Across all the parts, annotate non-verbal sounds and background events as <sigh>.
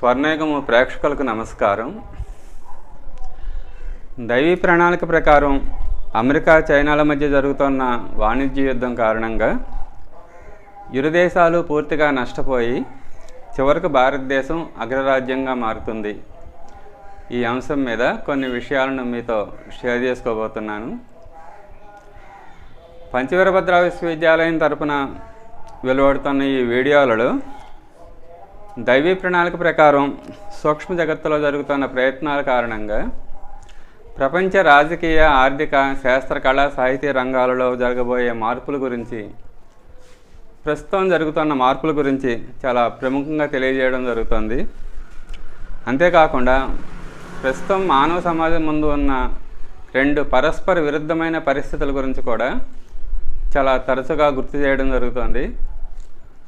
స్వర్ణయుగము ప్రేక్షకులకు నమస్కారం. దైవీ ప్రణాళిక ప్రకారం అమెరికా చైనాల మధ్య జరుగుతున్న వాణిజ్య యుద్ధం కారణంగా ఇరు దేశాలు పూర్తిగా నష్టపోయి చివరకు భారతదేశం అగ్రరాజ్యంగా మారుతుంది. ఈ అంశం మీద కొన్ని విషయాలను మీతో షేర్ చేసుకోబోతున్నాను. పంచవీరభద్ర విశ్వవిద్యాలయం తరపున వెలువడుతున్న ఈ వీడియోలలో దైవీ ప్రణాళిక ప్రకారం సూక్ష్మ జగత్తులో జరుగుతున్న ప్రయత్నాల కారణంగా ప్రపంచ రాజకీయ ఆర్థిక శాస్త్ర కళా సాహిత్య రంగాలలో జరగబోయే మార్పుల గురించి ప్రస్తుతం జరుగుతున్న మార్పుల గురించి చాలా ప్రముఖంగా తెలియజేయడం జరుగుతుంది. అంతేకాకుండా ప్రస్తుతం మానవ సమాజం ముందు ఉన్న రెండు పరస్పర విరుద్ధమైన పరిస్థితుల గురించి కూడా చాలా తరచుగా గుర్తు చేయడం జరుగుతుంది.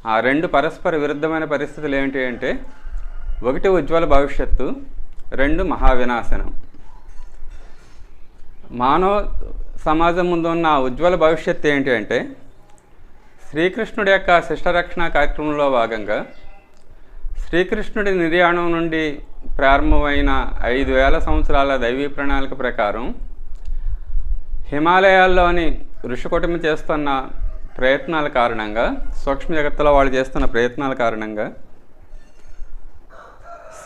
ఆ రెండు పరస్పర విరుద్ధమైన పరిస్థితులు ఏంటి అంటే ఒకటి ఉజ్వల భవిష్యత్తు రెండు మహావినాశనం. మానవ సమాజం ముందు ఉన్న ఉజ్వల భవిష్యత్తు ఏంటి అంటే శ్రీకృష్ణుడి యొక్క శిష్టరక్షణ కార్యక్రమంలో భాగంగా శ్రీకృష్ణుడి నిర్యాణం నుండి ప్రారంభమైన ఐదు వేల సంవత్సరాల దైవీ ప్రణాళిక ప్రకారం హిమాలయాల్లోని ఋషికుటుంబం చేస్తున్న ప్రయత్నాల కారణంగా సూక్ష్మ జగత్తులో వాళ్ళు చేస్తున్న ప్రయత్నాల కారణంగా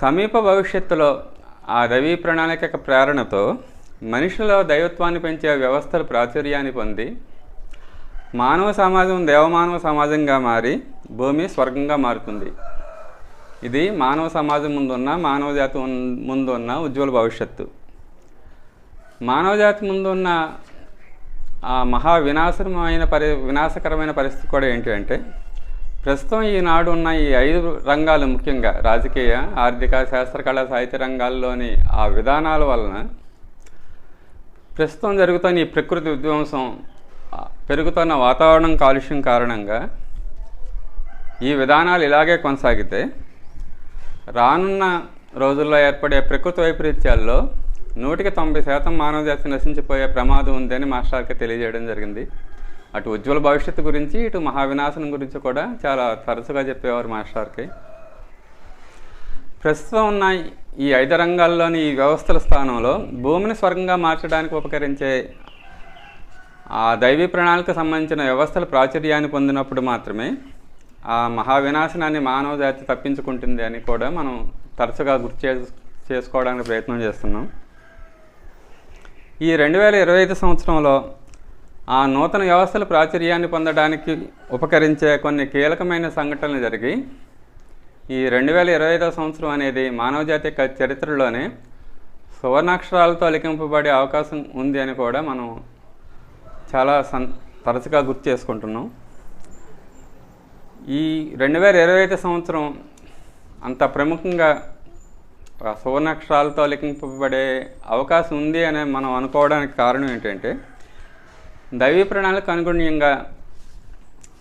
సమీప భవిష్యత్తులో ఆ దైవీ ప్రణాళిక యొక్క ప్రేరణతో మనిషిలో దైవత్వాన్ని పెంచే వ్యవస్థలు ప్రాచుర్యాన్ని పొంది మానవ సమాజం దేవమానవ సమాజంగా మారి భూమి స్వర్గంగా మారుతుంది. ఇది మానవ సమాజం ముందున్న మానవ జాతి ముందున్న ముందు ఉన్న ఉజ్వల భవిష్యత్తు. మానవ జాతి ముందు ఉన్న ఆ మహా వినాశనమైన పరి వినాశకరమైన పరిస్థితి కూడా ఏంటి అంటే ప్రస్తుతం ఈనాడు ఉన్న ఈ ఐదు రంగాలు ముఖ్యంగా రాజకీయ ఆర్థిక శాస్త్ర కళా సాహిత్య రంగాల్లోని ఆ విధానాల వలన ప్రస్తుతం జరుగుతున్న ఈ ప్రకృతి విధ్వంసం పెరుగుతున్న వాతావరణం కాలుష్యం కారణంగా ఈ విధానాలు ఇలాగే కొనసాగితే రానున్న రోజుల్లో ఏర్పడే ప్రకృతి వైపరీత్యాల్లో నూటికి తొంభై శాతం మానవ జాతి నశించిపోయే ప్రమాదం ఉందని మాస్టర్కి తెలియజేయడం జరిగింది. అటు ఉజ్వల భవిష్యత్తు గురించి ఇటు మహావినాశనం గురించి కూడా చాలా తరచుగా చెప్పేవారు మాస్టర్కి. ప్రస్తుతం ఉన్న ఈ ఐదు రంగాల్లోని ఈ వ్యవస్థల స్థానంలో భూమిని స్వర్గంగా మార్చడానికి ఉపకరించే ఆ దైవీ ప్రణాళిక సంబంధించిన వ్యవస్థలు ప్రాచుర్యాన్ని పొందినప్పుడు మాత్రమే ఆ మహావినాశనాన్ని మానవ జాతి తప్పించుకుంటుంది అని కూడా మనం తరచుగా గుర్తు చేసుకోవడానికి ప్రయత్నం చేస్తున్నాం. ఈ రెండు వేల ఇరవై ఐదు సంవత్సరంలో ఆ నూతన వ్యవస్థల ప్రాచుర్యాన్ని పొందడానికి ఉపకరించే కొన్ని కీలకమైన సంఘటనలు జరిగి ఈ రెండు వేల ఇరవై ఐదో సంవత్సరం అనేది మానవజాతి చరిత్రలోనే సువర్ణాక్షరాలతో లిఖింపబడే అవకాశం ఉంది అని కూడా మనం చాలా సన్ తరచుగా గుర్తు చేసుకుంటున్నాం. ఈ రెండు వేల ఇరవై ఐదు సంవత్సరం అంత ప్రముఖంగా సువర్ణాక్షరాలతో లిఖింపబడే అవకాశం ఉంది అని మనం అనుకోవడానికి కారణం ఏంటంటే దైవీ ప్రణాళిక అనుగుణ్యంగా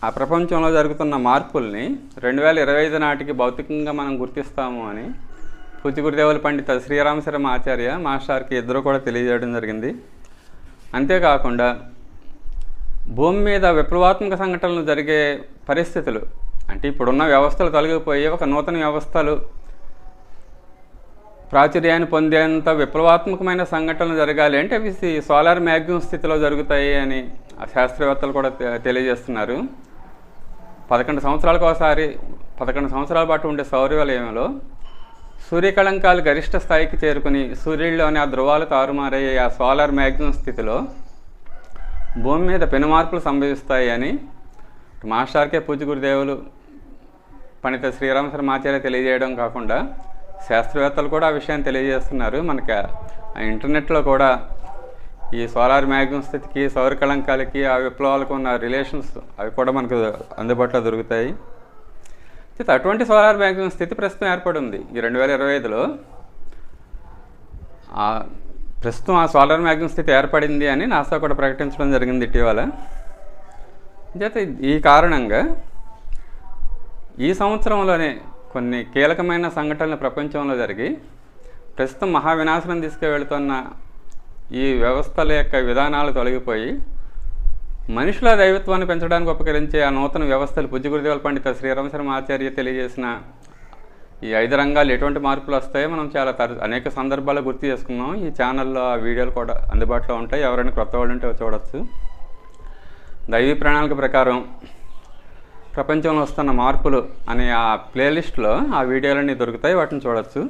ఆ ప్రపంచంలో జరుగుతున్న మార్పుల్ని రెండు వేల ఇరవై ఐదు నాటికి భౌతికంగా మనం గుర్తిస్తాము అని పూజ్య పండిత శ్రీరామ శర్మ ఆచార్య మాస్టార్కి ఇద్దరు కూడా తెలియజేయడం జరిగింది. అంతేకాకుండా భూమి మీద విప్లవాత్మక సంఘటనలు జరిగే పరిస్థితులు అంటే ఇప్పుడున్న వ్యవస్థలు తొలగిపోయి ఒక నూతన వ్యవస్థలు ప్రాచుర్యాన్ని పొందేంత విప్లవాత్మకమైన సంఘటనలు జరగాలి అంటే అవి సోలార్ మ్యాగ్జిమ్ స్థితిలో జరుగుతాయి అని ఆ శాస్త్రవేత్తలు కూడా తెలియజేస్తున్నారు. పదకొండు సంవత్సరాలకు ఒకసారి పదకొండు సంవత్సరాల పాటు ఉండే సౌరవలయంలో సూర్యకళంకాలు గరిష్ట స్థాయికి చేరుకుని సూర్యుడిలోని ఆ ధ్రువాలు తారుమారయ్యే ఆ సోలార్ మ్యాగ్జిమ్ స్థితిలో భూమి మీద పెను మార్పులు సంభవిస్తాయి అని మాస్టార్కే పూజ గురుదేవులు పండిత శ్రీరామ శర్మాచార్య తెలియజేయడం కాకుండా శాస్త్రవేత్తలు కూడా ఆ విషయాన్ని తెలియజేస్తున్నారు. మనకి ఆ ఇంటర్నెట్లో కూడా ఈ సోలార్ మ్యాగ్జిమ్ స్థితికి సౌర కళంకాలకి ఆ విప్లవాలకు ఉన్న రిలేషన్స్ అవి కూడా మనకు అందుబాటులో దొరుకుతాయి. అయితే అటువంటి సోలార్ మ్యాగ్జిమ్ స్థితి ప్రస్తుతం ఏర్పడింది. ఈ రెండు వేల ఇరవై ఐదులో ప్రస్తుతం ఆ సోలార్ మ్యాగ్జిమ్ స్థితి ఏర్పడింది అని నాసా కూడా ప్రకటించడం జరిగింది ఇటీవల. చేత ఈ కారణంగా ఈ సంవత్సరంలోనే కొన్ని కీలకమైన సంఘటనలు ప్రపంచంలో జరిగి ప్రస్తుతం మహావినాశనం తీసుకువెళుతున్న ఈ వ్యవస్థల యొక్క విధానాలు తొలగిపోయి మనుషుల దైవత్వాన్ని పెంచడానికి ఉపకరించే ఆ నూతన వ్యవస్థలు పుజ్జ గురుదేవుల పండిత శ్రీరామ శర్మ ఆచార్య తెలియజేసిన ఈ ఐదు రంగాలు ఎటువంటి మార్పులు వస్తాయో మనం చాలా తర అనేక సందర్భాలు గుర్తు చేసుకున్నాం. ఈ ఛానల్లో ఆ వీడియోలు కూడా అందుబాటులో ఉంటాయి. ఎవరైనా క్రొత్త వాళ్ళు ఉంటే చూడవచ్చు దైవీ ప్రణాళిక ప్రకారం ప్రపంచంలో వస్తున్న మార్పులు అనే ఆ ప్లేలిస్ట్లో ఆ వీడియోలన్నీ దొరుకుతాయి వాటిని చూడొచ్చు.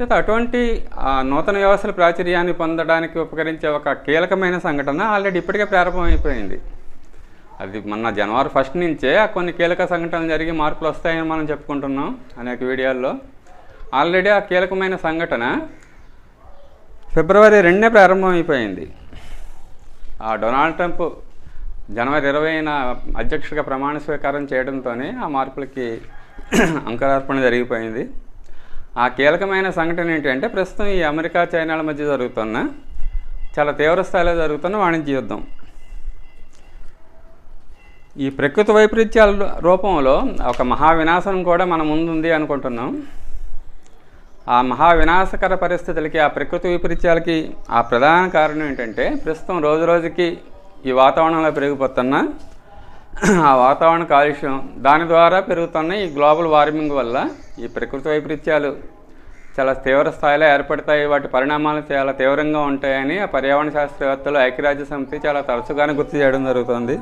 చేత అటువంటి ఆ నూతన వ్యవస్థల ప్రాచుర్యాన్ని పొందడానికి ఉపకరించే ఒక కీలకమైన సంఘటన ఆల్రెడీ ఇప్పటికే ప్రారంభమైపోయింది. అది మొన్న జనవరి ఫస్ట్ నుంచే కొన్ని కీలక సంఘటనలు జరిగి మార్పులు వస్తాయని మనం చెప్పుకుంటున్నాం అనేక వీడియోల్లో. ఆల్రెడీ ఆ కీలకమైన సంఘటన ఫిబ్రవరి రెండే ప్రారంభమైపోయింది. ఆ డొనాల్డ్ ట్రంప్ జనవరి ఇరవైన అధ్యక్షుడిగా ప్రమాణ స్వీకారం చేయడంతోనే ఆ మార్పులకి <clears throat> అంకురార్పణ జరిగిపోయింది. ఆ కీలకమైన సంఘటన ఏంటంటే ప్రస్తుతం ఈ అమెరికా చైనాల మధ్య జరుగుతున్న చాలా తీవ్ర స్థాయిలో జరుగుతున్న వాణిజ్య యుద్ధం. ఈ ప్రకృతి వైపరీత్యాల రూపంలో ఒక మహా వినాశనం కూడా మన ముందుంది అనుకుంటున్నాం. ఆ మహా వినాశకర పరిస్థితులకి ఆ ప్రకృతి వైపరీత్యాలకి ఆ ప్రధాన కారణం ఏంటంటే ప్రస్తుతం రోజు రోజుకి ఈ వాతావరణంలో పెరిగిపోతున్న ఆ వాతావరణ కాలుష్యం దాని ద్వారా పెరుగుతున్న ఈ గ్లోబల్ వార్మింగ్ వల్ల ఈ ప్రకృతి వైపరీత్యాలు చాలా తీవ్ర స్థాయిలో ఏర్పడతాయి. వాటి పరిణామాలు చాలా తీవ్రంగా ఉంటాయని ఆ పర్యావరణ శాస్త్రవేత్తలు ఐక్యరాజ్య సమితి చాలా తరచుగానే గుర్తు చేయడం జరుగుతుంది.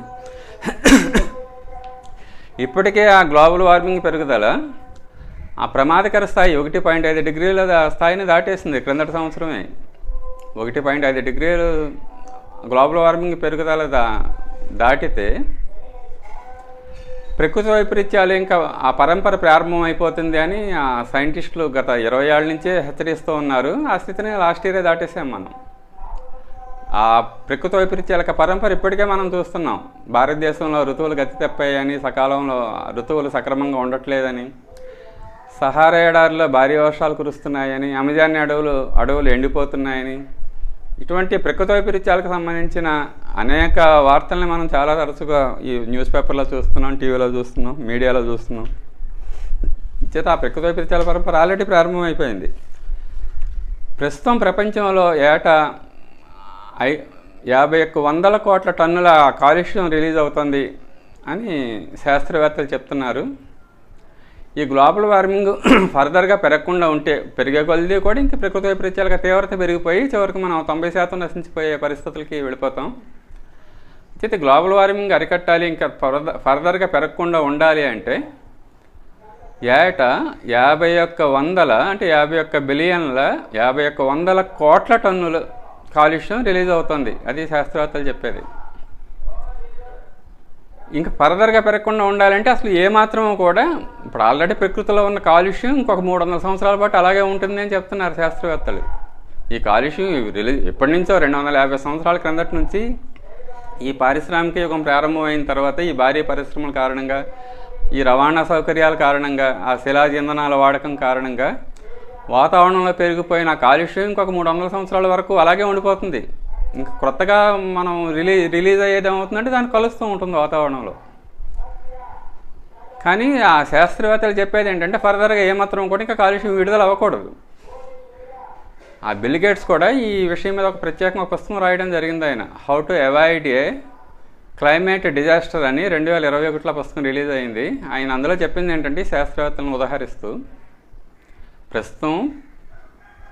ఇప్పటికే ఆ గ్లోబల్ వార్మింగ్ పెరుగుదల ఆ ప్రమాదకర స్థాయి ఒకటి పాయింట్ ఐదు డిగ్రీల స్థాయిని దాటేసింది క్రిందటి సంవత్సరమే. ఒకటి పాయింట్ ఐదు డిగ్రీలు గ్లోబల్ వార్మింగ్ పెరుగుదల దా దాటితే ప్రకృతి వైపరీత్యాలు ఇంకా ఆ పరంపర ప్రారంభం అయిపోతుంది అని ఆ సైంటిస్టులు గత ఇరవై ఏళ్ళ నుంచే హెచ్చరిస్తూ ఉన్నారు. ఆ స్థితిని లాస్ట్ ఇయరే దాటేసాం మనం. ఆ ప్రకృతి వైపరీత్యాల పరంపర ఇప్పటికే మనం చూస్తున్నాం. భారతదేశంలో ఋతువులు గతి తప్పాయని సకాలంలో ఋతువులు సక్రమంగా ఉండట్లేదని సహారా ఎడారిలో భారీ వర్షాలు కురుస్తున్నాయని అమెజాన్ అడవులు అడవులు ఎండిపోతున్నాయని ఇటువంటి ప్రకృతి వైపరీత్యాలకు సంబంధించిన అనేక వార్తల్ని మనం చాలా తరచుగా ఈ న్యూస్ పేపర్లో చూస్తున్నాం టీవీలో చూస్తున్నాం మీడియాలో చూస్తున్నాం. చేత ఆ ప్రకృతి వైపరీత్యాల పరంపర ఆల్రెడీ ప్రారంభమైపోయింది. ప్రస్తుతం ప్రపంచంలో ఏటా ఐ యాభై ఒక్క వందల కోట్ల టన్నుల కాలుష్యం రిలీజ్ అవుతుంది అని శాస్త్రవేత్తలు చెప్తున్నారు. ఈ గ్లోబల్ వార్మింగ్ <clears throat> ఫర్దర్గా పెరగకుండా ఉంటే పెరిగే కొలది కూడా ఇంక ప్రకృతి వైపరీత్యాలుగా తీవ్రత పెరిగిపోయి చివరికి మనం తొంభై శాతం నశించిపోయే పరిస్థితులకి వెళ్ళిపోతాం. అయితే గ్లోబల్ వార్మింగ్ అరికట్టాలి ఇంకా ఫర్దర్ ఫర్దర్గా పెరగకుండా ఉండాలి అంటే ఏటా యాభై ఒక్క వందల అంటే యాభై ఒక్క బిలియన్ల యాభై ఒక్క వందల కోట్ల టన్నుల కాలుష్యం రిలీజ్ అవుతుంది. అది శాస్త్రవేత్తలు చెప్పేది. ఇంకా ఫర్దర్గా పెరగకుండా ఉండాలంటే అసలు ఏమాత్రం కూడా ఇప్పుడు ఆల్రెడీ ప్రకృతిలో ఉన్న కాలుష్యం ఇంకొక మూడు వందల సంవత్సరాల పాటు అలాగే ఉంటుంది అని చెప్తున్నారు శాస్త్రవేత్తలు. ఈ కాలుష్యం రిలీజ్ ఎప్పటి నుంచో రెండు వందల యాభై సంవత్సరాల క్రిందటి నుంచి ఈ పారిశ్రామిక యుగం ప్రారంభమైన తర్వాత ఈ భారీ పరిశ్రమల కారణంగా ఈ రవాణా సౌకర్యాల కారణంగా ఆ శిలాజ ఇంధనాల వాడకం కారణంగా వాతావరణంలో పెరిగిపోయిన కాలుష్యం ఇంకొక మూడు వందల సంవత్సరాల వరకు అలాగే ఉండిపోతుంది. ఇంకా కొత్తగా మనం రిలీజ్ రిలీజ్ అయ్యేది ఏమవుతుందంటే దాన్ని కలుస్తూ ఉంటుంది వాతావరణంలో. కానీ ఆ శాస్త్రవేత్తలు చెప్పేది ఏంటంటే ఫర్దర్గా ఏమాత్రం కూడా ఇంకా కాలుష్యం విడుదల అవ్వకూడదు. ఆ బిల్ గేట్స్ కూడా ఈ విషయం మీద ఒక ప్రత్యేకంగా పుస్తకం రాయడం జరిగింది ఆయన. How to avoid a climate disaster అని రెండు వేల ఇరవై ఒకటిలో పుస్తకం రిలీజ్ అయింది. ఆయన అందులో చెప్పింది ఏంటంటే శాస్త్రవేత్తలను ఉదాహరిస్తూ ప్రస్తుతం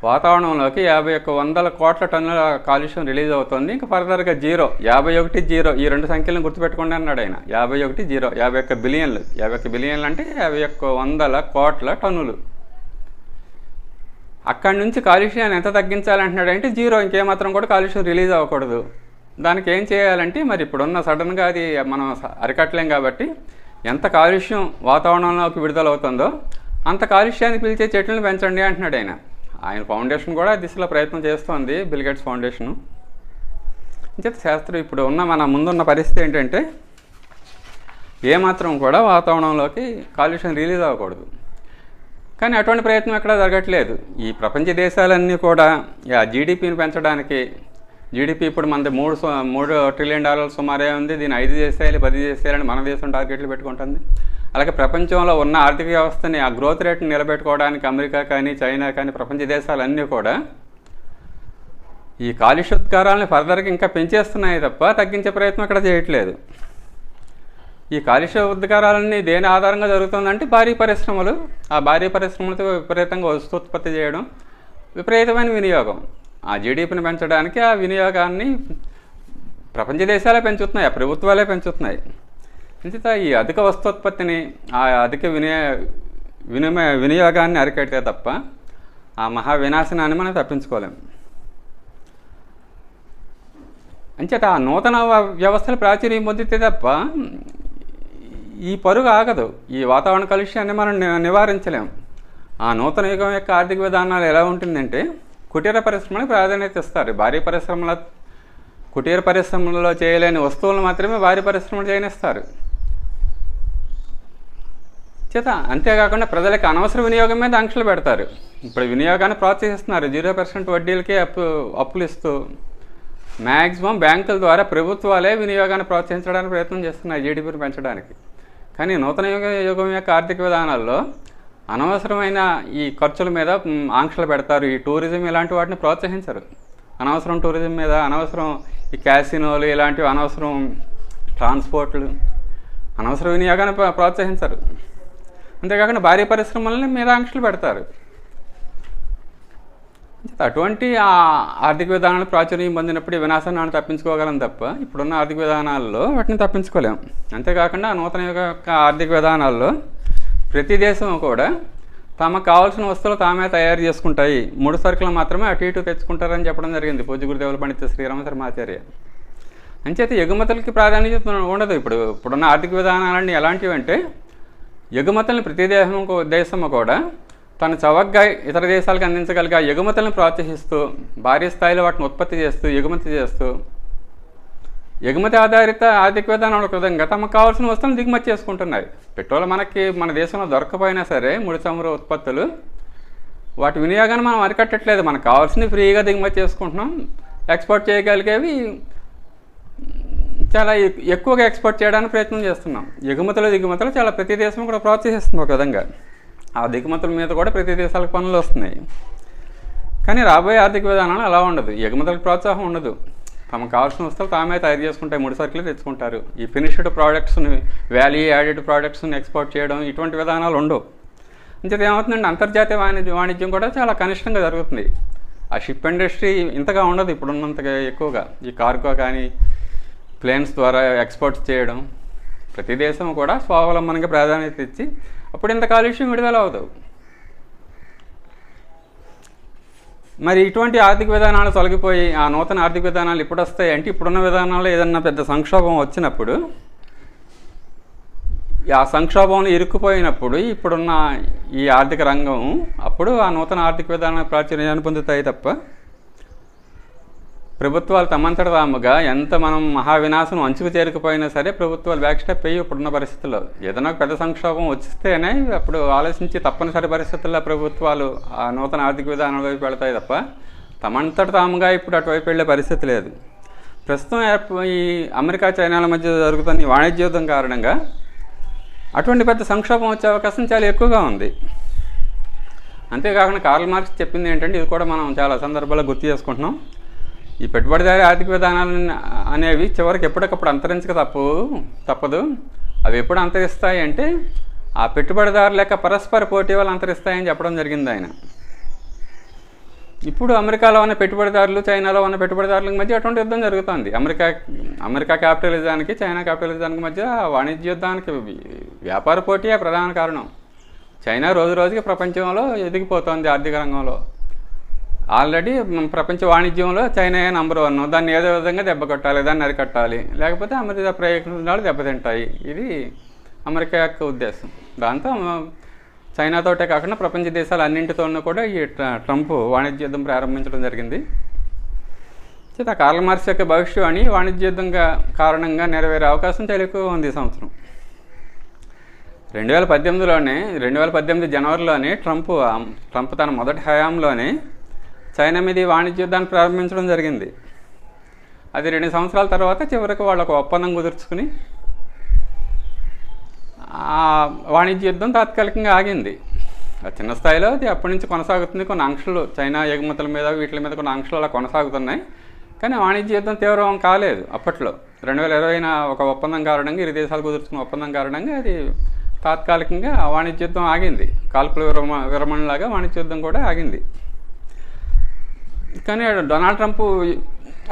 వాతావరణంలోకి యాభై ఒక్క వందల కోట్ల టన్నుల కాలుష్యం రిలీజ్ అవుతుంది. ఇంకా ఫర్దర్గా జీరో. యాభై ఒకటి జీరో. ఈ రెండు సంఖ్యలను గుర్తుపెట్టుకోండి అన్నాడు ఆయన. యాభై ఒకటి జీరో. యాభై ఒక్క బిలియన్లు. యాభై ఒక్క బిలియన్లు అంటే యాభై ఒక్క వందల కోట్ల టన్నులు. అక్కడి నుంచి కాలుష్యాన్ని ఎంత తగ్గించాలంటున్నాడంటే జీరో. ఇంకేమాత్రం కూడా కాలుష్యం రిలీజ్ అవ్వకూడదు. దానికి ఏం చేయాలంటే మరి ఇప్పుడున్న సడన్గా అది మనం అరికట్టలేం కాబట్టి ఎంత కాలుష్యం వాతావరణంలోకి విడుదలవుతుందో అంత కాలుష్యాన్ని పిలిచే చెట్లను పెంచండి అంటున్నాడు ఆయన. ఆయన ఫౌండేషన్ కూడా దిశలో ప్రయత్నం చేస్తోంది బిల్గేట్స్ ఫౌండేషను. చెప్తే శాస్త్రం ఇప్పుడు ఉన్న మన ముందున్న పరిస్థితి ఏంటంటే ఏమాత్రం కూడా వాతావరణంలోకి కాలుష్యం రిలీజ్ అవ్వకూడదు. కానీ అటువంటి ప్రయత్నం ఎక్కడా జరగట్లేదు. ఈ ప్రపంచ దేశాలన్నీ కూడా ఆ జీడిపిని పెంచడానికి జీడిపి ఇప్పుడు మనది మూడు మూడు ట్రిలియన్ డాలర్లు సుమారే ఉంది. దీన్ని ఐదు చేసేయాలి పది చేసేయాలని మన దేశం టార్గెట్లు పెట్టుకుంటుంది. అలాగే ప్రపంచంలో ఉన్న ఆర్థిక వ్యవస్థని ఆ గ్రోత్ రేట్ని నిలబెట్టుకోవడానికి అమెరికా కానీ చైనా కానీ ప్రపంచ దేశాలన్నీ కూడా ఈ కాలుష్యోద్గారాలను ఫర్దర్గా ఇంకా పెంచేస్తున్నాయి తప్ప తగ్గించే ప్రయత్నం ఇక్కడ చేయట్లేదు. ఈ కాలుష్య ఉద్గారాలన్నీ దేని ఆధారంగా జరుగుతుందంటే భారీ పరిశ్రమలు. ఆ భారీ పరిశ్రమలతో విపరీతంగా వస్తోత్పత్తి చేయడం విపరీతమైన వినియోగం. ఆ జీడిపిని పెంచడానికి ఆ వినియోగాన్ని ప్రపంచ దేశాలే పెంచుతున్నాయి ఆ ప్రభుత్వాలే పెంచుతున్నాయి. అంచేత ఈ అధిక వస్తోత్పత్తిని ఆ అధిక వినియ వినిమయ వినియోగాన్ని అరికడితే తప్ప ఆ మహా వినాశనాన్ని మనం తప్పించుకోలేం. అంచేత ఆ నూతన వ్యవస్థలు ప్రాచుర్యం పొందితే తప్ప ఈ పరుగు ఆగదు. ఈ వాతావరణ కాలుష్యాన్ని మనం ని- నివారించలేం. ఆ నూతన యుగం యొక్క ఆర్థిక విధానాలు ఎలా ఉంటుందంటే కుటీర పరిశ్రమలకు ప్రాధాన్యత ఇస్తారు. భారీ పరిశ్రమల కుటీర పరిశ్రమలలో చేయలేని వస్తువులను మాత్రమే భారీ పరిశ్రమలు చేయనిస్తారు. చేత అంతేకాకుండా ప్రజలకు అనవసర వినియోగం మీద ఆంక్షలు పెడతారు. ఇప్పుడు వినియోగాన్ని ప్రోత్సహిస్తున్నారు. జీరో పర్సెంట్ వడ్డీలకే అప్పు అప్పులు ఇస్తూ మ్యాక్సిమం బ్యాంకుల ద్వారా ప్రభుత్వాలే వినియోగాన్ని ప్రోత్సహించడానికి ప్రయత్నం చేస్తున్నాయి. జీడిపిని పెంచడానికి. కానీ నూతన యుగ యుగం యొక్క ఆర్థిక విధానాల్లో అనవసరమైన ఈ ఖర్చుల మీద ఆంక్షలు పెడతారు. ఈ టూరిజం ఇలాంటి వాటిని ప్రోత్సహించరు. అనవసరం టూరిజం మీద అనవసరం ఈ క్యాసినోలు ఇలాంటివి అనవసరం ట్రాన్స్పోర్ట్లు అనవసర వినియోగాన్ని ప్ర- ప్రోత్సహించరు. అంతేకాకుండా భారీ పరిశ్రమలని మీద ఆంక్షలు పెడతారు. అటువంటి ఆ ఆర్థిక విధానాలు ప్రాచుర్యం పొందినప్పుడు ఈ వినాశాన్ని మనం తప్పించుకోగలం తప్ప ఇప్పుడున్న ఆర్థిక విధానాల్లో వాటిని తప్పించుకోలేం. అంతేకాకుండా నూతన యుగ యొక్క ఆర్థిక విధానాల్లో ప్రతి దేశం కూడా తమకు కావాల్సిన వస్తువులు తామే తయారు చేసుకుంటాయి. మూడు సరుకులు మాత్రమే అటు ఇటు తెచ్చుకుంటారని చెప్పడం జరిగింది. పూజ గురుదేవుల పండిత శ్రీరామశర్మాచార్య అంచేత ఎగుమతులకి ప్రాధాన్యత ఉండదు. ఇప్పుడు ఇప్పుడున్న ఆర్థిక విధానాలన్నీ ఎలాంటివి అంటే ఎగుమతులను ప్రతి దేశం దేశము కూడా తన చవకగా ఇతర దేశాలకు అందించగలిగే ఎగుమతులను ప్రోత్సహిస్తూ భారీ స్థాయిలో వాటిని ఉత్పత్తి చేస్తూ ఎగుమతి చేస్తూ ఎగుమతి ఆధారిత ఆర్థిక విధానం ఒక విధంగా తమకు కావాల్సిన వస్తువులను దిగుమతి చేసుకుంటున్నాయి. పెట్రోల్ మనకి మన దేశంలో దొరకపోయినా సరే ముడి చమురు ఉత్పత్తులు వాటి వినియోగాన్ని మనం అరికట్టట్లేదు. మనకు కావాల్సినవి ఫ్రీగా దిగుమతి చేసుకుంటున్నాం. ఎక్స్పోర్ట్ చేయగలిగేవి చాలా ఎక్- ఎక్కువగా ఎక్స్పోర్ట్ చేయడానికి ప్రయత్నం చేస్తున్నాం. ఎగుమతులు దిగుమతులు చాలా ప్రతి దేశం కూడా ప్రోత్సహిస్తుంది ఒక విధంగా. ఆ దిగుమతుల మీద కూడా ప్రతి దేశాలకు పనులు వస్తున్నాయి. కానీ రాబోయే ఆర్థిక విధానాలు అలా ఉండదు. ఎగుమతులకు ప్రోత్సాహం ఉండదు. తమకు కావాల్సిన వస్తువులు తామే తయారు చేసుకుంటాయి. ముడి సరుకులు తెచ్చుకుంటారు. ఈ ఫినిష్డ్ ప్రోడక్ట్స్ని వాల్యూ యాడెడ్ ప్రోడక్ట్స్ని ఎక్స్పోర్ట్ చేయడం ఇటువంటి విధానాలు ఉండవు. అంచేది ఏమవుతుందంటే అంతర్జాతీయ వాణిజ్య వాణిజ్యం కూడా చాలా కనిష్టంగా జరుగుతుంది. ఆ షిప్ ఇండస్ట్రీ ఇంతగా ఉండదు ఇప్పుడున్నంతగా ఎక్కువగా. ఈ కార్గో కానీ ప్లేన్స్ ద్వారా ఎక్స్పోర్ట్స్ చేయడం ప్రతి దేశం కూడా స్వావలంబనకి ప్రాధాన్యత ఇచ్చి అప్పుడు ఇంత కాలుష్యం విడుదల అవుతావు మరి ఇటువంటి ఆర్థిక విధానాలు తొలగిపోయి ఆ నూతన ఆర్థిక విధానాలు ఇప్పుడు వస్తాయి అంటే ఇప్పుడున్న విధానాల్లో ఏదన్నా పెద్ద సంక్షోభం వచ్చినప్పుడు ఆ సంక్షోభంలో ఇరుక్కుపోయినప్పుడు ఇప్పుడున్న ఈ ఆర్థిక రంగం అప్పుడు ఆ నూతన ఆర్థిక విధానాలు ప్రాచుర్యాన్ని పొందుతాయి తప్ప ప్రభుత్వాలు తమంతట తాముగా ఎంత మనం మహావినాశం అంచుకు చేరుకుపోయినా సరే ప్రభుత్వాలు బ్యాక్ స్టెప్ అయ్యి ఇప్పుడున్న పరిస్థితుల్లో. ఏదైనా పెద్ద సంక్షోభం వచ్చిస్తేనే అప్పుడు ఆలోచించి తప్పనిసరి పరిస్థితుల్లో ప్రభుత్వాలు ఆ నూతన ఆర్థిక విధానాల వైపు వెళతాయి తప్ప తమంతట తాముగా ఇప్పుడు అటువైపు వెళ్ళే పరిస్థితి లేదు. ప్రస్తుతం ఏర్ప- ఈ అమెరికా చైనాల మధ్య జరుగుతున్న ఈ వాణిజ్య యుద్ధం కారణంగా అటువంటి పెద్ద సంక్షోభం వచ్చే అవకాశం చాలా ఎక్కువగా ఉంది. అంతేకాకుండా కార్ల్ మార్క్స్ చెప్పింది ఏంటంటే ఇది కూడా మనం చాలా సందర్భాల్లో గుర్తు చేసుకుంటున్నాం. ఈ పెట్టుబడిదారి ఆర్థిక విధానాలు అనేవి చివరికి ఎప్పటికప్పుడు అంతరించక తప్పు తప్పదు. అవి ఎప్పుడు అంతరిస్తాయి అంటే ఆ పెట్టుబడిదారుల యొక్క పరస్పర పోటీ వల్ల అంతరిస్తాయని చెప్పడం జరిగింది ఆయన. ఇప్పుడు అమెరికాలో ఉన్న పెట్టుబడిదారులు చైనాలో ఉన్న పెట్టుబడిదారుల మధ్య అటువంటి యుద్ధం జరుగుతుంది. అమెరికా అమెరికా క్యాపిటలిజానికి చైనా క్యాపిటలిజానికి మధ్య వాణిజ్య యుద్ధానికి వ్యాపార పోటీయే ప్రధాన కారణం. చైనా రోజు రోజుకి ప్రపంచంలో ఎదిగిపోతుంది ఆర్థిక రంగంలో. ఆల్రెడీ ప్రపంచ వాణిజ్యంలో చైనా నంబర్ వన్. దాన్ని ఏదో విధంగా దెబ్బకొట్టాలి దాన్ని అరికట్టాలి లేకపోతే అమెరికా ప్రయత్నాలు దెబ్బతింటాయి. ఇది అమెరికా యొక్క ఉద్దేశం. దాంతో చైనాతోటే కాకుండా ప్రపంచ దేశాలు అన్నింటితోనూ కూడా ఈ ట్ర- ట్రంప్ వాణిజ్య యుద్ధం ప్రారంభించడం జరిగింది. చేత కార్ల మార్క్స్ యొక్క భవిష్యవాణి వాణిజ్య యుద్ధంగా కారణంగా నెరవేరే అవకాశం చాలా ఉంది ఈ సంవత్సరం. రెండు వేల పద్దెనిమిదిలోనే రెండు వేల పద్దెనిమిది జనవరిలోనే ట్రంప్ ట్రంప్ తన మొదటి హయాంలోనే చైనా మీద ఈ వాణిజ్య యుద్ధాన్ని ప్రారంభించడం జరిగింది. అది రెండు సంవత్సరాల తర్వాత చివరికి వాళ్ళ ఒక ఒప్పందం కుదుర్చుకుని వాణిజ్య యుద్ధం తాత్కాలికంగా ఆగింది. ఆ చిన్న స్థాయిలో అది అప్పటి నుంచి కొనసాగుతుంది. కొన్ని ఆంక్షలు చైనా ఎగుమతుల మీద వీటి మీద కొన్ని ఆంక్షలు అలా కొనసాగుతున్నాయి. కానీ వాణిజ్య యుద్ధం తీవ్రం కాలేదు అప్పట్లో. రెండు వేల ఇరవైన ఒక ఒప్పందం కారణంగా ఇరు దేశాలు కుదుర్చుకున్న ఒప్పందం కారణంగా అది తాత్కాలికంగా వాణిజ్య యుద్ధం ఆగింది. కాల్పుల విరమ విరమణలాగా వాణిజ్య యుద్ధం కూడా ఆగింది. కానీ డొనాల్డ్ ట్రంప్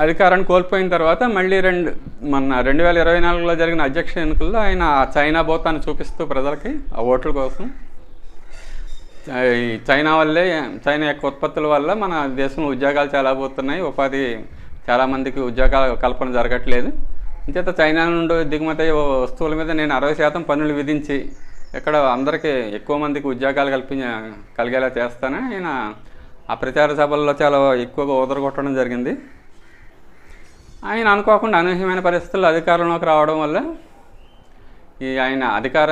అధికారాన్ని కోల్పోయిన తర్వాత మళ్ళీ రెండు మన రెండు వేల ఇరవై నాలుగులో జరిగిన అధ్యక్ష ఎన్నికల్లో ఆయన చైనా భూతాన్ని చూపిస్తూ ప్రజలకి ఆ ఓట్ల కోసం ఈ చైనా వల్లే చైనా యొక్క ఉత్పత్తుల వల్ల మన దేశంలో ఉద్యోగాలు చాలా పోతున్నాయి ఉపాధి చాలామందికి ఉద్యోగాల కల్పన జరగట్లేదు. అంచేత చైనా నుండి దిగుమతి అయ్యే వస్తువుల మీద నేను అరవై శాతం పన్నులు విధించి ఇక్కడ అందరికీ ఎక్కువ మందికి ఉద్యోగాలు కల్పించ కలిగేలా చేస్తానని ఆయన ఆ ప్రచార సభల్లో చాలా ఎక్కువగా ఉదరగొట్టడం జరిగింది. ఆయన అనుకోకుండా అనూహ్యమైన పరిస్థితుల్లో అధికారంలోకి రావడం వల్ల ఈ ఆయన అధికార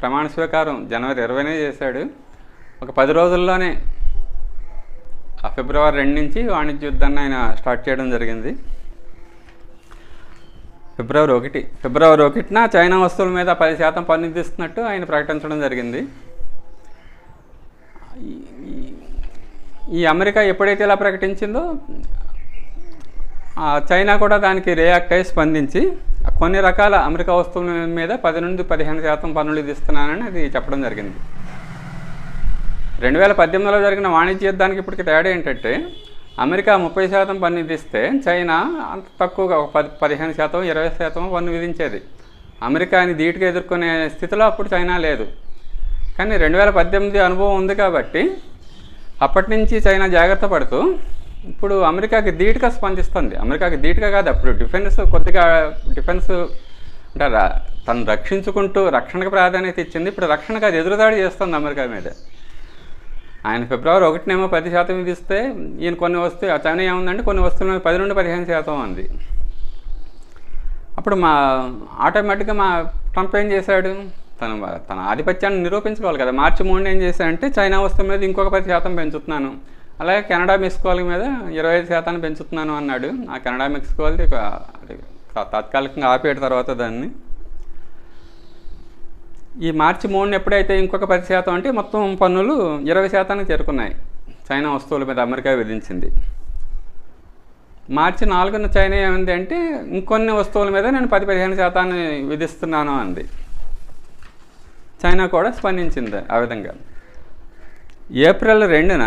ప్రమాణ స్వీకారం జనవరి ఇరవైనే చేశాడు. ఒక పది రోజుల్లోనే ఆ ఫిబ్రవరి రెండు నుంచి వాణిజ్య యుద్ధాన్ని ఆయన స్టార్ట్ చేయడం జరిగింది. ఫిబ్రవరి ఒకటి ఫిబ్రవరి ఒకటిన చైనా వస్తువుల మీద పది శాతం పన్ను విధిస్తున్నట్టు ఆయన ప్రకటించడం జరిగింది. ఈ- అమెరికా ఎప్పుడైతే ఇలా ప్రకటించిందో చైనా కూడా దానికి రియాక్ట్ అయి స్పందించి కొన్ని రకాల అమెరికా వస్తువుల మీద పది నుండి పదిహేను శాతం పన్నులు విధిస్తున్నానని అది చెప్పడం జరిగింది. రెండు వేల పద్దెనిమిదిలో జరిగిన వాణిజ్య యుద్ధానికి ఇప్పటికి తేడా ఏంటంటే అమెరికా ముప్పై శాతం పన్ను విధిస్తే చైనా అంత తక్కువగా ఒక పది పదిహేను శాతం ఇరవై శాతం పన్ను విధించేది. అమెరికాని ధీటుగా ఎదుర్కొనే స్థితిలో అప్పుడు చైనా లేదు. కానీ రెండు వేల పద్దెనిమిది అనుభవం ఉంది కాబట్టి అప్పటి నుంచి చైనా జాగ్రత్త పడుతూ ఇప్పుడు అమెరికాకి ధీటుగా స్పందిస్తుంది. అమెరికాకి ధీటుగా కాదు అప్పుడు డిఫెన్స్ కొద్దిగా డిఫెన్స్ అంటే తను రక్షించుకుంటూ రక్షణకు ప్రాధాన్యత ఇచ్చింది. ఇప్పుడు రక్షణకు అది ఎదురుదాడి చేస్తుంది అమెరికా మీద. ఆయన ఫిబ్రవరి ఒకటినేమో పది శాతం విధిస్తే ఈయన కొన్ని వస్తువు చైనా ఏముందంటే కొన్ని వస్తువులు పది నుండి పదిహేను శాతం ఉంది అప్పుడు మా ఆటోమేటిక్గా మా ట్రంప్ ఏం చేశాడు? తన తన ఆధిపత్యాన్ని నిరూపించుకోవాలి కదా. మార్చి మూడు ఏం చేశాడంటే చైనా వస్తువు మీద ఇంకొక పది శాతం పెంచుతున్నాను. అలాగే కెనడా మెక్సికోల మీద ఇరవై ఐదు శాతాన్ని పెంచుతున్నాను అన్నాడు. ఆ కెనడా మెక్సికోలది ఒక తాత్కాలికంగా ఆపేట తర్వాత దాన్ని. ఈ మార్చి మూడున ఎప్పుడైతే ఇంకొక పది శాతం అంటే మొత్తం పన్నులు ఇరవై శాతానికి చేరుకున్నాయి. చైనా వస్తువుల మీద అమెరికా విధించింది. మార్చి నాలుగున చైనా ఏమైంది అంటే ఇంకొన్ని వస్తువుల మీద నేను పది పదిహేను శాతాన్ని విధిస్తున్నాను అంది. చైనా కూడా స్పందించింది ఆ విధంగా. ఏప్రిల్ రెండున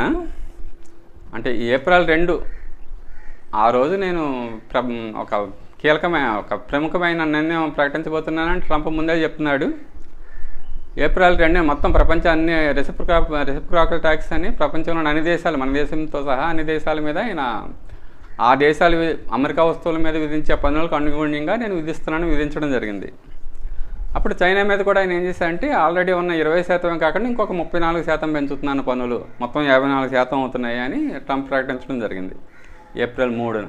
అంటే ఏప్రిల్ రెండు ఆ రోజు నేను ప్ర ఒక కీలకమైన ఒక ప్రముఖమైన నిర్ణయం ప్రకటించబోతున్నానని ట్రంప్ ముందే చెప్తున్నాడు. ఏప్రిల్ రెండే మొత్తం ప్రపంచాన్ని రెసిప్రికా రెసిప్రికాకల్ ట్యాక్స్ అని ప్రపంచంలోని అన్ని దేశాలు మన దేశంతో సహా అన్ని దేశాల మీద ఆయన ఆ దేశాలు అమెరికా వస్తువుల మీద విధించే పన్నులకు అనుగుణ్యంగా నేను విధిస్తున్నాను విధించడం జరిగింది. అప్పుడు చైనా మీద కూడా ఆయన ఏం చేశారంటే ఆల్రెడీ ఉన్న ఇరవై శాతం కాకుండా ఇంకొక ముప్పై నాలుగు శాతం పెంచుతున్నాను పనులు మొత్తం యాభై నాలుగు శాతం అవుతున్నాయి అని ట్రంప్ ప్రకటించడం జరిగింది ఏప్రిల్ మూడున.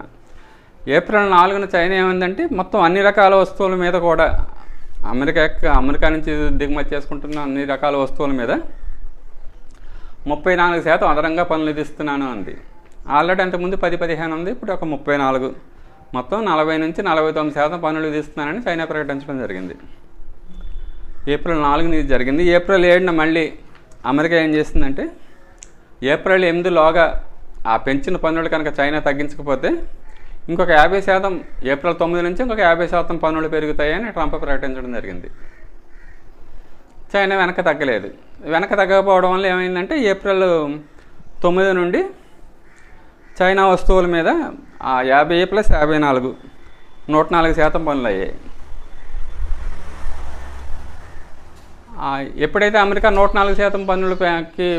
ఏప్రిల్ నాలుగున చైనా ఏమైందంటే మొత్తం అన్ని రకాల వస్తువుల మీద కూడా అమెరికా యొక్క- అమెరికా నుంచి దిగుమతి చేసుకుంటున్న అన్ని రకాల వస్తువుల మీద ముప్పై నాలుగు శాతం అదనంగా పనులు విధిస్తున్నాను అంది. ఆల్రెడీ అంతకుముందు పది పదిహేను ఉంది ఇప్పుడు ఒక ముప్పై నాలుగు. మొత్తం నలభై నుంచి నలభై తొమ్మిది శాతం పనులు విధిస్తున్నానని చైనా ప్రకటించడం జరిగింది. ఏప్రిల్ నాలుగుని ఇది జరిగింది. ఏప్రిల్ ఏడున మళ్ళీ అమెరికా ఏం చేసిందంటే ఏప్రిల్ ఎనిమిదిలోగా ఆ పెంచిన పన్నులు కనుక చైనా తగ్గించకపోతే ఇంకొక యాభై శాతం ఏప్రిల్ తొమ్మిది నుంచి ఇంకొక యాభై శాతం పన్నులు పెరుగుతాయని ట్రంప్ ప్రకటించడం జరిగింది. చైనా వెనక తగ్గలేదు. వెనక తగ్గకపోవడం వల్ల ఏమైందంటే ఏప్రిల్ తొమ్మిది నుండి చైనా వస్తువుల మీద ఆ యాభై ప్లస్ యాభై నాలుగు నూట నాలుగు శాతం పనులు అయ్యాయి ఆ, ఎప్పుడైతే అమెరికా నూట నాలుగు శాతం పన్నులు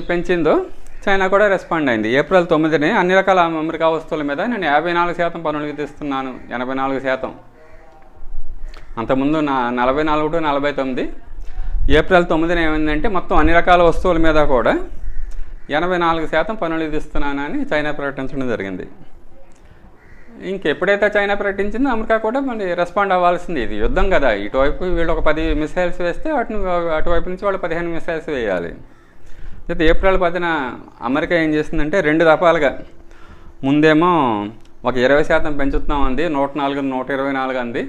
పెంచిందో చైనా కూడా రెస్పాండ్ అయింది. ఏప్రిల్ తొమ్మిదిని అన్ని రకాల అమెరికా వస్తువుల మీద నేను యాభై నాలుగు శాతం పన్నులు విధిస్తున్నాను ఎనభై నాలుగు శాతం. అంతకుముందు నా నలభై నాలుగు టు నలభై తొమ్మిది. ఏప్రిల్ తొమ్మిదిన ఏమైందంటే మొత్తం అన్ని రకాల వస్తువుల మీద కూడా ఎనభై నాలుగు శాతం పన్నులు విధిస్తున్నానని చైనా ప్రకటించడం జరిగింది. ఇంకెప్పుడైతే చైనా ప్రకటించిందో అమెరికా కూడా మళ్ళీ రెస్పాండ్ అవ్వాల్సింది. ఇది యుద్ధం కదా. ఇటువైపు వీళ్ళు ఒక పది మిసైల్స్ వేస్తే వాటిని అటువైపు నుంచి వాళ్ళు పదిహేను మిసైల్స్ వేయాలి. అయితే ఏప్రిల్ పదిన అమెరికా ఏం చేసిందంటే రెండు దఫాలుగా ముందేమో ఒక ఇరవై శాతం పెంచుతున్నాం అంది నూట నాలుగు నూట ఇరవై నాలుగు అంది.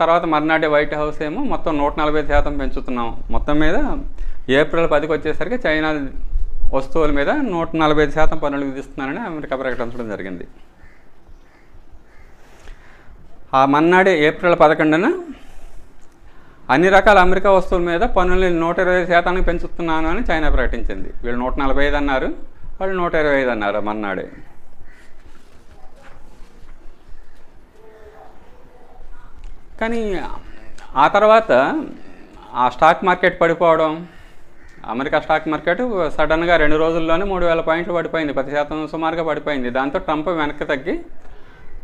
తర్వాత మర్నాటి వైట్ హౌస్ ఏమో మొత్తం నూట నలభై శాతం పెంచుతున్నాం. మొత్తం మీద ఏప్రిల్ పదికి వచ్చేసరికి చైనా వస్తువుల మీద నూట నలభై శాతం పన్నులు విధిస్తున్నానని అమెరికా ప్రకటించడం జరిగింది. ఆ మన్నాడే ఏప్రిల్ పదకొండున అన్ని రకాల అమెరికా వస్తువుల మీద పన్నులు నూట ఇరవై శాతానికి పెంచుతున్నాను అని చైనా ప్రకటించింది. వీళ్ళు నూట నలభై ఐదు అన్నారు. వాళ్ళు నూట ఇరవై ఐదు అన్నారు మన్నాడే. కానీ ఆ తర్వాత ఆ స్టాక్ మార్కెట్ పడిపోవడం అమెరికా స్టాక్ మార్కెట్ సడన్గా రెండు రోజుల్లోనే మూడు వేల పాయింట్లు పడిపోయింది. పది శాతం సుమారుగా పడిపోయింది. దాంతో ట్రంప్ వెనక్కి తగ్గి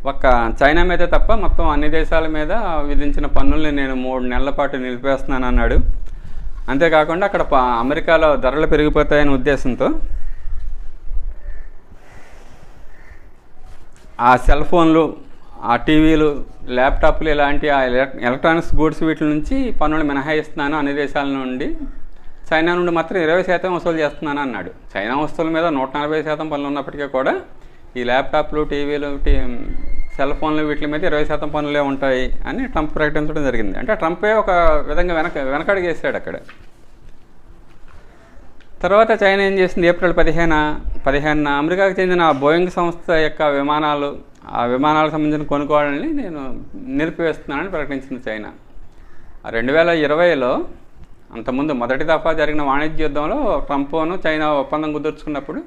ఒక్క చైనా మీదే తప్ప మొత్తం అన్ని దేశాల మీద విధించిన పన్నుల్ని నేను మూడు నెలల పాటు నిలిపేస్తున్నాను అన్నాడు అంతేకాకుండా అక్కడ అమెరికాలో ధరలు పెరిగిపోతాయనే ఉద్దేశంతో ఆ సెల్ ఫోన్లు ఆ టీవీలు ల్యాప్టాప్లు ఇలాంటి ఆ ఎలక్ట్రానిక్స్ గూడ్స్ వీటి నుంచి పన్నులు మినహాయిస్తున్నాను. అన్ని దేశాల నుండి చైనా నుండి మాత్రం ఇరవై శాతం వసూలు చేస్తున్నాను అన్నాడు చైనా వస్తువుల మీద నూట నలభై శాతం పనులు ఉన్నప్పటికీ కూడా ఈ ల్యాప్టాప్లు టీవీలు టీ సెల్ ఫోన్లు వీటి మీద ఇరవై శాతం పనులే ఉంటాయి అని ట్రంప్ ప్రకటించడం జరిగింది. అంటే ట్రంపే ఒక విధంగా వెనక వెనకడుగేసాడు అక్కడ. తర్వాత చైనా ఏం చేసింది? ఏప్రిల్ పదిహేను పదిహేనున అమెరికాకు చెందిన బోయింగ్ సంస్థ యొక్క విమానాలు ఆ విమానాలకు సంబంధించిన కొనుగోళ్ళని నేను నిలిపివేస్తున్నానని ప్రకటించింది చైనా. రెండు వేల ఇరవైలో అంతకుముందు మొదటి దఫా జరిగిన వాణిజ్య యుద్ధంలో ట్రంప్ను చైనా ఒప్పందం కుదుర్చుకున్నప్పుడు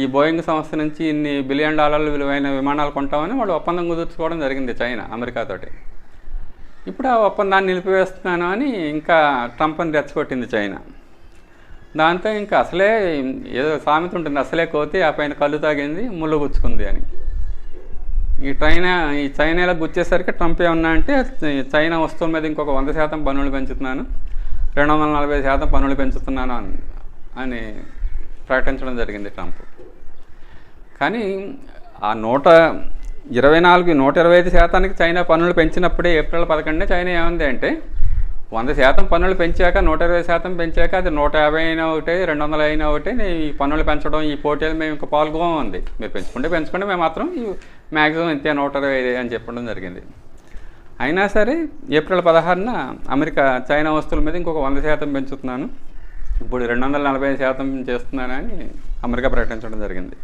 ఈ బోయింగ్ సంస్థ నుంచి ఇన్ని బిలియన్ డాలర్ల విలువైన విమానాలు కొంటామని వాళ్ళు ఒప్పందం కుదుర్చుకోవడం జరిగింది చైనా అమెరికాతోటి ఇప్పుడు ఆ ఒప్పందాన్ని నిలిపివేస్తున్నాను అని ఇంకా ట్రంప్ని రెచ్చగొట్టింది చైనా. దాంతో ఇంకా అసలే ఏదో సామెత ఉంటుంది అసలే కోతి ఆ పైన కళ్ళు తాగింది ముళ్ళు గుచ్చుకుంది అని. ఈ చైనా ఈ చైనాలో గుచ్చేసరికి ట్రంప్ ఏమన్నా అంటే చైనా వస్తువుల మీద ఇంకొక వంద శాతం పన్నులు పెంచుతున్నాను రెండు వందల నలభై శాతం పన్నులు పెంచుతున్నాను అని అని ప్రకటించడం జరిగింది ట్రంప్. కానీ ఆ నూట ఇరవై నాలుగు నూట ఇరవై ఐదు శాతానికి చైనా పన్నులు పెంచినప్పుడే ఏప్రిల్ పదకొండున చైనా ఏముంది అంటే వంద శాతం పన్నులు పెంచాక నూట ఇరవై శాతం పెంచాక అది నూట యాభై అయినా ఒకటే రెండు వందల అయినా ఒకటే ఈ పన్నులు పెంచడం ఈ పోటీలు మేము ఇంకా పాల్గొం ఉంది మీరు పెంచుకుంటే పెంచుకుంటే మేము మాత్రం ఈ మ్యాక్సిమం ఇంతే నూట ఇరవై ఐదు అని చెప్పడం జరిగింది. అయినా సరే ఏప్రిల్ పదహారున అమెరికా చైనా వస్తువుల మీద ఇంకొక వంద శాతం పెంచుతున్నాను. ఇప్పుడు రెండు వందల నలభై శాతం చేస్తున్నానని అమెరికా ప్రకటించడం జరిగింది.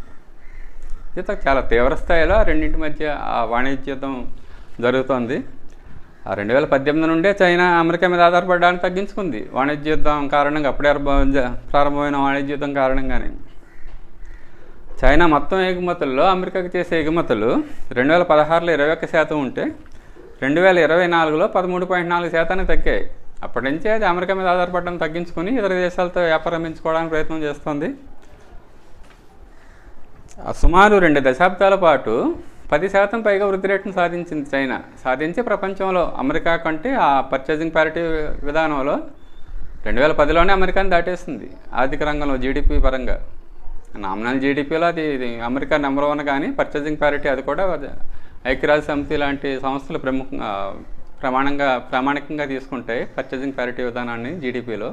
ఇది చాలా తీవ్ర స్థాయిలో ఆ రెండింటి మధ్య ఆ వాణిజ్య యుద్ధం జరుగుతోంది. ఆ రెండు వేల పద్దెనిమిది నుండే చైనా అమెరికా మీద ఆధారపడడానికి తగ్గించుకుంది. వాణిజ్య యుద్ధం కారణంగా అప్పుడే ప్రారంభమైన వాణిజ్య యుద్ధం కారణంగానే. చైనా మొత్తం ఎగుమతుల్లో అమెరికాకి చేసే ఎగుమతులు రెండు వేల పదహారులో ఇరవై ఒక్క శాతం ఉంటే రెండు వేల ఇరవై నాలుగులో పదమూడు పాయింట్ నాలుగు శాతానికి తగ్గాయి. అప్పటి నుంచే అది అమెరికా మీద ఆధారపడడం తగ్గించుకుని ఇతర దేశాలతో వ్యాపారం పెంచుకోవడానికి ప్రయత్నం చేస్తుంది. సుమారు రెండు దశాబ్దాల పాటు పది శాతం పైగా వృద్ధి రేటును సాధించింది చైనా. సాధించి ప్రపంచంలో అమెరికా కంటే ఆ పర్చేసింగ్ ప్యారిటీ విధానంలో రెండు వేల పదిలోనే అమెరికాని దాటేస్తుంది ఆర్థిక రంగంలో జీడిపి పరంగా. నామినల్ జీడిపిలో అది అమెరికా నెంబర్ వన్ కానీ పర్చేసింగ్ ప్యారిటీ అది కూడా ఐక్యరాజ్య సమితి లాంటి సంస్థలు ప్రముఖ ప్రమాణంగా ప్రామాణికంగా తీసుకుంటాయి పర్చేసింగ్ ప్యారిటీ విధానాన్ని జీడిపిలో.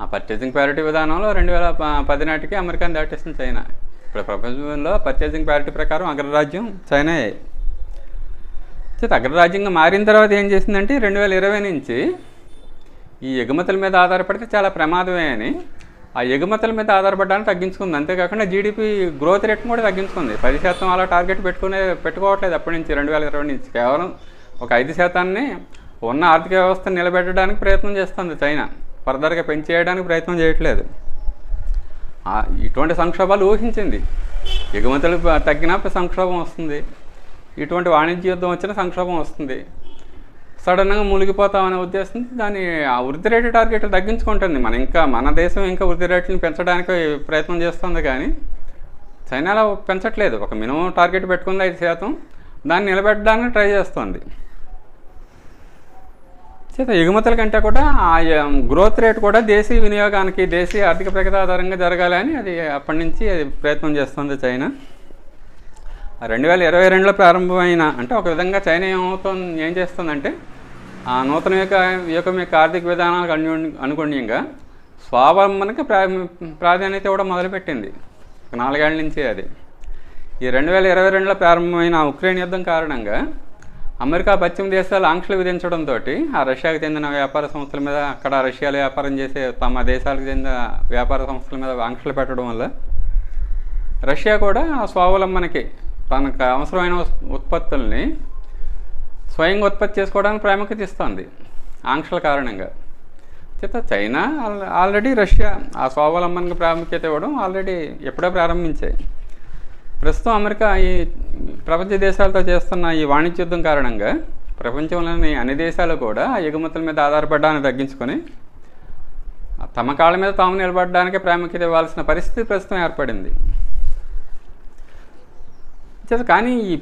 ఆ పర్చేసింగ్ ప్యారిటీ విధానంలో రెండు వేల పది నాటికి అమెరికాని దాటేస్తుంది చైనా. ఇప్పుడు ప్రపంచంలో పర్చేసింగ్ ప్యారిటీ ప్రకారం అగ్రరాజ్యం చైనాయే చేత అగ్రరాజ్యంగా మారిన తర్వాత ఏం చేసిందంటే రెండు వేల ఇరవై నుంచి ఈ ఎగుమతుల మీద ఆధారపడితే చాలా ప్రమాదమే అని. ఆ ఎగుమతుల మీద ఆధారపడడానికి తగ్గించుకుంది. అంతేకాకుండా జీడిపి గ్రోత్ రేట్ కూడా తగ్గించుకుంది. పది శాతం అలా టార్గెట్ పెట్టుకునే పెట్టుకోవట్లేదు అప్పటి నుంచి రెండు వేల ఇరవై నుంచి. కేవలం ఒక ఐదు శాతాన్ని ఉన్న ఆర్థిక వ్యవస్థను నిలబెట్టడానికి ప్రయత్నం చేస్తుంది చైనా. ఫర్దర్గా పెంచేయడానికి ప్రయత్నం చేయట్లేదు. ఇటువంటి సంక్షోభాలు ఊహించింది. ఎగుమతులు తగ్గిన తగ్గినా సంక్షోభం వస్తుంది. ఇటువంటి వాణిజ్య యుద్ధం వచ్చిన సంక్షోభం వస్తుంది. సడన్గా మునిగిపోతామనే ఉద్దేశం దాని ఆ వృద్ధి రేటు టార్గెట్ తగ్గించుకుంటుంది. మన ఇంకా మన దేశం ఇంకా వృద్ధి రేట్లను పెంచడానికి ప్రయత్నం చేస్తుంది కానీ చైనాలో పెంచట్లేదు. ఒక మినిమం టార్గెట్ పెట్టుకుంది ఐదు శాతం. దాన్ని నిలబెట్టడానికి ట్రై చేస్తుంది. చేత ఎగుమతుల కంటే కూడా ఆ గ్రోత్ రేట్ కూడా దేశీయ వినియోగానికి దేశీయ ఆర్థిక ప్రగతి ఆధారంగా జరగాలి అని అది అప్పటి నుంచి అది ప్రయత్నం చేస్తుంది చైనా. రెండు వేల ఇరవై రెండులో ప్రారంభమైన అంటే ఒక విధంగా చైనా ఏమవుతుంది ఏం చేస్తుందంటే ఆ నూతన యొక్క యొక్క యొక్క ఆర్థిక విధానాలకు అను అనుగుణ్యంగా స్వావలంబనకి ప్రా ప్రాధాన్యత ఇవ్వడం మొదలుపెట్టింది. నాలుగేళ్ళ నుంచి అది. ఈ రెండు వేల ఇరవై రెండులో ప్రారంభమైన ఉక్రెయిన్ యుద్ధం కారణంగా అమెరికా పశ్చిమ దేశాలు ఆంక్షలు విధించడంతో ఆ రష్యాకు చెందిన వ్యాపార సంస్థల మీద అక్కడ రష్యాలో వ్యాపారం చేసే తమ దేశాలకు చెందిన వ్యాపార సంస్థల మీద ఆంక్షలు పెట్టడం వల్ల రష్యా కూడా ఆ స్వావలంబనకి తనకు అవసరమైన ఉత్పత్తుల్ని స్వయంగా ఉత్పత్తి చేసుకోవడానికి ప్రాముఖ్యత ఇస్తుంది ఆంక్షల కారణంగా. చేత చైనా ఆల్రెడీ రష్యా ఆ స్వావలంబనకు ప్రాముఖ్యత ఇవ్వడం ఆల్రెడీ ఎప్పుడో ప్రారంభించాయి. ప్రస్తుతం అమెరికా ఈ ప్రపంచ దేశాలతో చేస్తున్న ఈ వాణిజ్య యుద్ధం కారణంగా ప్రపంచంలోని అన్ని దేశాలు కూడా ఎగుమతుల మీద ఆధారపడడాన్ని తగ్గించుకొని తమ కాళ్ళ మీద తాము నిలబడడానికి ప్రాముఖ్యత ఇవ్వాల్సిన పరిస్థితి ప్రస్తుతం ఏర్పడింది. కానీ ఈ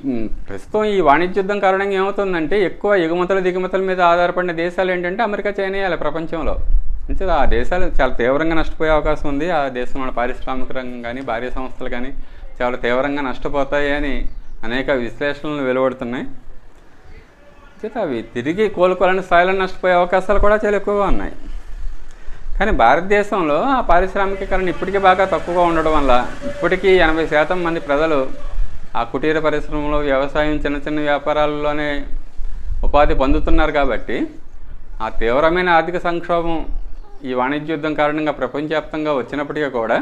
ప్రస్తుతం ఈ వాణిజ్య యుద్ధం కారణంగా ఏమవుతుందంటే ఎక్కువ ఎగుమతుల దిగుమతుల మీద ఆధారపడిన దేశాలు ఏంటంటే అమెరికా చైనా ప్రపంచంలో. అంటే ఆ దేశాలు చాలా తీవ్రంగా నష్టపోయే అవకాశం ఉంది. ఆ దేశంలో పారిశ్రామిక రంగం కానీ భారీ సంస్థలు కానీ చాలా తీవ్రంగా నష్టపోతాయి అని అనేక విశ్లేషణలు వెలువడుతున్నాయి. చేత అవి తిరిగి కోలుకోవాలని స్థాయిలో నష్టపోయే అవకాశాలు కూడా చాలా ఎక్కువగా ఉన్నాయి. కానీ భారతదేశంలో ఆ పారిశ్రామికీకరణ ఇప్పటికీ బాగా తక్కువగా ఉండడం వల్ల ఇప్పటికీ ఎనభై శాతం మంది ప్రజలు ఆ కుటీర పరిశ్రమలో వ్యవసాయం చిన్న చిన్న వ్యాపారాల్లోనే ఉపాధి పొందుతున్నారు కాబట్టి ఆ తీవ్రమైన ఆర్థిక సంక్షోభం ఈ వాణిజ్య యుద్ధం కారణంగా ప్రపంచవ్యాప్తంగా వచ్చినప్పటికీ కూడా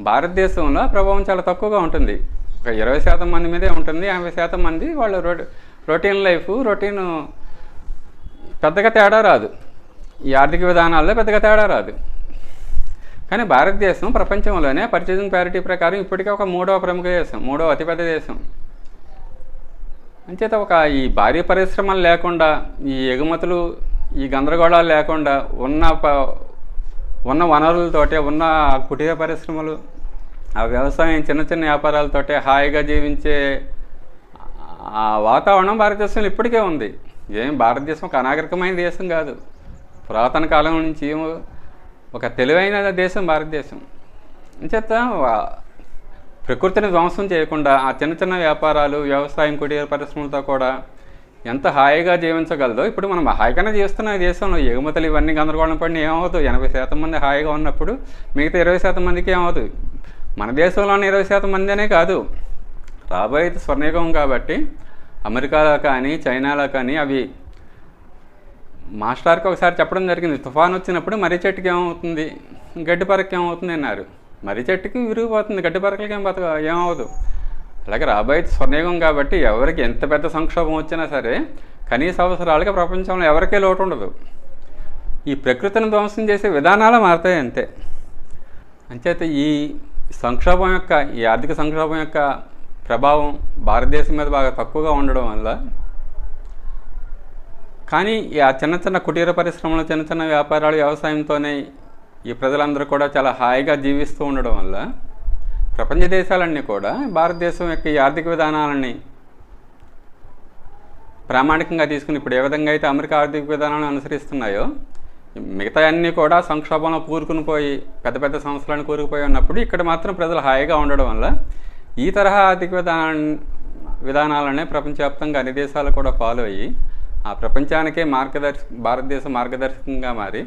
భారతదేశంలో ప్రభావం చాలా తక్కువగా ఉంటుంది. ఒక ఇరవై శాతం మంది మీదే ఉంటుంది. యాభై శాతం మంది వాళ్ళ రొ రొటీన్ లైఫ్ రొటీన్ పెద్దగా తేడా రాదు. ఈ ఆర్థిక విధానాల్లో పెద్దగా తేడా రాదు. కానీ భారతదేశం ప్రపంచంలోనే పర్చేసింగ్ ప్యారిటీ ప్రకారం ఇప్పటికే ఒక మూడవ ప్రముఖ దేశం మూడవ అతిపెద్ద దేశం. అంచేత ఒక ఈ భారీ పరిశ్రమలు లేకుండా ఈ ఎగుమతులు ఈ గందరగోళాలు లేకుండా ఉన్న ఉన్న వనరులతోటే ఉన్న కుటీర పరిశ్రమలు ఆ వ్యవసాయం చిన్న చిన్న వ్యాపారాలతోటే హాయిగా జీవించే ఆ వాతావరణం భారతదేశంలో ఇప్పటికే ఉంది. ఏం భారతదేశం ఒక అనాగరికమైన దేశం కాదు. పురాతన కాలం నుంచి ఒక తెలివైన దేశం భారతదేశం. చేత ప్రకృతిని ధ్వంసం చేయకుండా ఆ చిన్న చిన్న వ్యాపారాలు వ్యవసాయం కుటీర పరిశ్రమలతో కూడా ఎంత హాయిగా జీవించగలదో ఇప్పుడు మనం హాయిగానే జీవిస్తున్న ఈ దేశంలో. ఎగుమతులు ఇవన్నీ గందరగోళం పడిన ఏమవుతుంది ఎనభై శాతం మంది హాయిగా ఉన్నప్పుడు మిగతా ఇరవై శాతం మందికి ఏమవుతుంది మన దేశంలోని ఇరవై శాతం మందినే కాదు. రాబోయేది స్వర్ణయుగం కాబట్టి అమెరికాలో కానీ చైనాలో కానీ అవి మాస్టర్కి ఒకసారి చెప్పడం జరిగింది. తుఫాన్ వచ్చినప్పుడు మర్రి చెట్టుకి ఏమవుతుంది? గడ్డి పరకకి ఏమవుతుంది అన్నారు. మర్రి చెట్టుకి విరిగిపోతుంది. గడ్డి పరకలకి ఏం బతక? ఏమవుతుంది అలాగే రాబోయే స్వర్ణయుగం కాబట్టి ఎవరికి ఎంత పెద్ద సంక్షోభం వచ్చినా సరే కనీస అవసరాలకి ప్రపంచంలో ఎవరికే లోటు ఉండదు. ఈ ప్రకృతిని ధ్వంసం చేసే విధానాలు మారుతాయి అంతే. అంచేత ఈ సంక్షోభం యొక్క ఈ ఆర్థిక సంక్షోభం యొక్క ప్రభావం భారతదేశం మీద బాగా తక్కువగా ఉండడం వల్ల కానీ ఆ చిన్న చిన్న కుటీర పరిశ్రమలు చిన్న చిన్న వ్యాపారాలు వ్యవసాయంతోనే ఈ ప్రజలందరూ కూడా చాలా హాయిగా జీవిస్తూ ఉండడం వల్ల ప్రపంచ దేశాలన్నీ కూడా భారతదేశం యొక్క ఈ ఆర్థిక విధానాలని ప్రామాణికంగా తీసుకుని ఇప్పుడు ఏ విధంగా అయితే అమెరికా ఆర్థిక విధానాలను అనుసరిస్తున్నాయో మిగతా అన్నీ కూడా సంక్షోభంలో కూరుకుని పోయి పెద్ద పెద్ద సంస్థలను కూరుకుపోయి ఉన్నప్పుడు ఇక్కడ మాత్రం ప్రజలు హాయిగా ఉండడం వల్ల ఈ తరహా ఆర్థిక విధానా విధానాలనే ప్రపంచవ్యాప్తంగా అన్ని దేశాలు కూడా ఫాలో అయ్యి ఆ ప్రపంచానికే మార్గదర్శ భారతదేశం మార్గదర్శకంగా మారి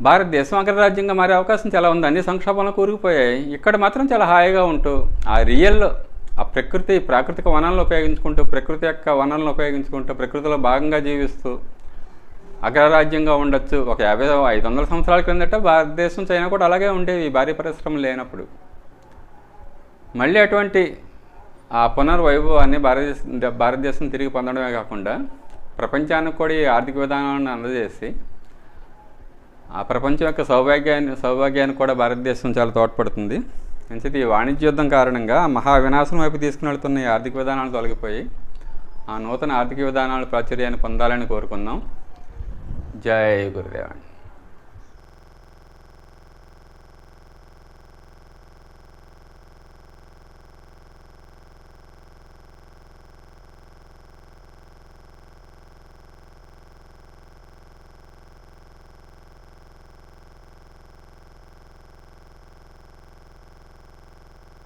భారతదేశం అగ్రరాజ్యంగా మారే అవకాశం చాలా ఉంది. అన్ని సంక్షోభంలో కూరుకుపోయాయి. ఇక్కడ మాత్రం చాలా హాయిగా ఉంటూ ఆ రియల్ ఆ ప్రకృతి ప్రాకృతిక వనాలను ఉపయోగించుకుంటూ ప్రకృతి యొక్క వనాలను ఉపయోగించుకుంటూ ప్రకృతిలో భాగంగా జీవిస్తూ అగ్రరాజ్యంగా ఉండొచ్చు. ఒక యాభై ఐదు వందల సంవత్సరాల క్రిందట భారతదేశం చైనా కూడా అలాగే ఉండేవి. భారీ పరిశ్రమలు లేనప్పుడు. మళ్ళీ అటువంటి ఆ పునర్వైభవాన్ని భారతదేశం భారతదేశం తిరిగి పొందడమే కాకుండా ప్రపంచానికి కూడా ఈ ఆర్థిక విధానాలను అందజేసి ఆ ప్రపంచం యొక్క సౌభాగ్యాన్ని సౌభాగ్యానికి కూడా భారతదేశం చాలా తోడ్పడుతుంది. మంచిది ఈ వాణిజ్య యుద్ధం కారణంగా మహా వినాశనం వైపు తీసుకుని వెళ్తున్న ఈ ఆర్థిక విధానాలు తొలగిపోయి ఆ నూతన ఆర్థిక విధానాల ప్రాచుర్యాన్ని పొందాలని కోరుకుందాం. జై గురుదేవాణి